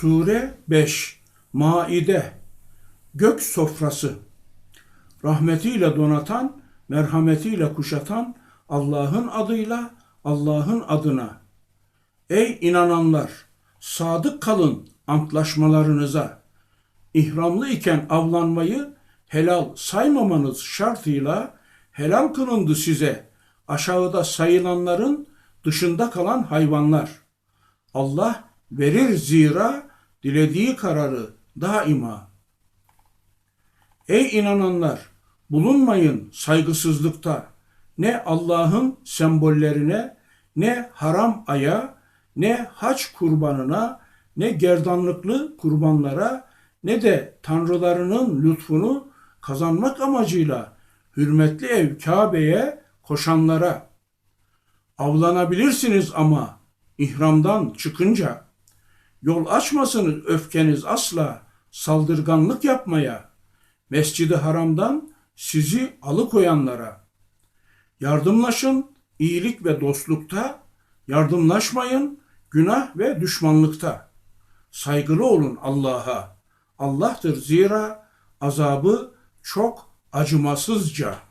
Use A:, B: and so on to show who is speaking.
A: Sure 5 Maide Gök sofrası Rahmetiyle donatan, merhametiyle kuşatan Allah'ın adıyla, Allah'ın adına. Ey inananlar! Sadık kalın antlaşmalarınıza. İhramlı iken avlanmayı helal saymamanız şartıyla helal kılındı size aşağıda sayılanların dışında kalan hayvanlar. Allah verir zira dilediği kararı daima. Ey inananlar! Bulunmayın saygısızlıkta. Ne Allah'ın sembollerine, ne haram aya, ne haç kurbanına, ne gerdanlıklı kurbanlara, ne de tanrılarının lütfunu kazanmak amacıyla hürmetli ev Kabe'ye koşanlara. Avlanabilirsiniz ama ihramdan çıkınca. Yol açmasınız öfkeniz asla saldırganlık yapmaya. Mescidi haramdan sizi alıkoyanlara. Yardımlaşın iyilik ve dostlukta, yardımlaşmayın günah ve düşmanlıkta. Saygılı olun Allah'a. Allah'tır zira azabı çok acımasızca.''